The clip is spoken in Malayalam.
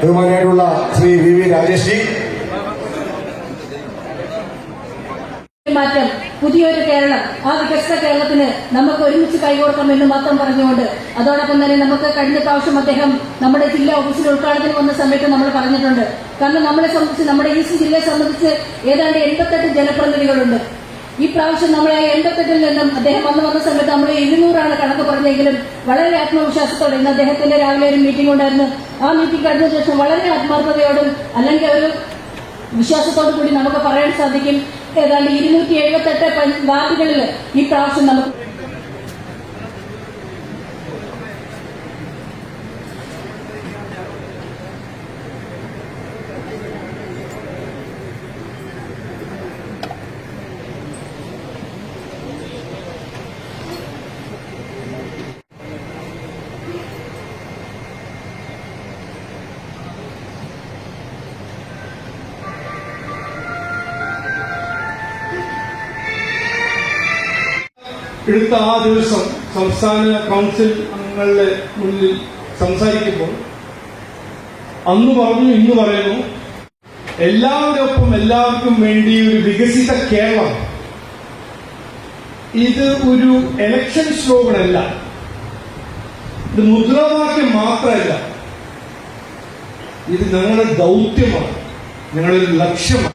ബഹുമാനായിട്ടുള്ള Shri V V Rajesh G മാറ്റം പുതിയൊരു കേരളം ആ വികസിത കേരളത്തിന് നമുക്ക് ഒരുമിച്ച് കൈകോർക്കാം എന്ന് മാത്രം പറഞ്ഞുകൊണ്ട് അതോടൊപ്പം തന്നെ നമുക്ക് കഴിഞ്ഞ പ്രാവശ്യം അദ്ദേഹം നമ്മുടെ ജില്ലാ ഓഫീസിൽ ഉദ്ഘാടനത്തിന് വന്ന സമയത്ത് നമ്മൾ പറഞ്ഞിട്ടുണ്ട്. കാരണം നമ്മളെ സംബന്ധിച്ച് നമ്മുടെ ഈസ്റ്റ് ജില്ലയെ സംബന്ധിച്ച് ഏതാണ്ട് എൺപത്തെട്ട് ജനപ്രതിനിധികളുണ്ട്. ഈ പ്രാവശ്യം നമ്മളെ എൺപത്തെട്ടിൽ നിന്നും അദ്ദേഹം വന്നു വന്ന സമയത്ത് നമ്മൾ ഇരുന്നൂറാണ് കണക്ക് പറഞ്ഞെങ്കിലും വളരെ ആത്മവിശ്വാസത്തോടെ ഇന്ന് അദ്ദേഹത്തിന്റെ രാവിലെ ഒരു മീറ്റിംഗ് ഉണ്ടായിരുന്നു. ആ മീറ്റിംഗ് കഴിഞ്ഞ ശേഷം വളരെ ആത്മാർത്ഥതയോടും അല്ലെങ്കിൽ ഒരു വിശ്വാസത്തോടു കൂടി നമുക്ക് പറയാൻ സാധിക്കും. ഏതാണ്ട് ഇരുന്നൂറ്റി എഴുപത്തെട്ട് വാർഡുകളിൽ ഈ പ്രാവശ്യം നമുക്ക് എടുത്ത ആ ദിവസം സംസ്ഥാന കൗൺസിൽ അംഗങ്ങളുടെ മുന്നിൽ സംസാരിക്കുമ്പോൾ അന്ന് പറഞ്ഞു ഇന്ന് പറയുന്നു എല്ലാവരുടെ ഒപ്പം എല്ലാവർക്കും വേണ്ടി ഒരു വികസിത കേരളം ഇത് ഒരു എലക്ഷൻ സ്ലോഗൻ അല്ല ഇത് മുദ്രാവാക്യം മാത്രമല്ല ഇത് ഞങ്ങളുടെ ദൗത്യമാണ്. ഞങ്ങളുടെ ലക്ഷ്യമാണ്.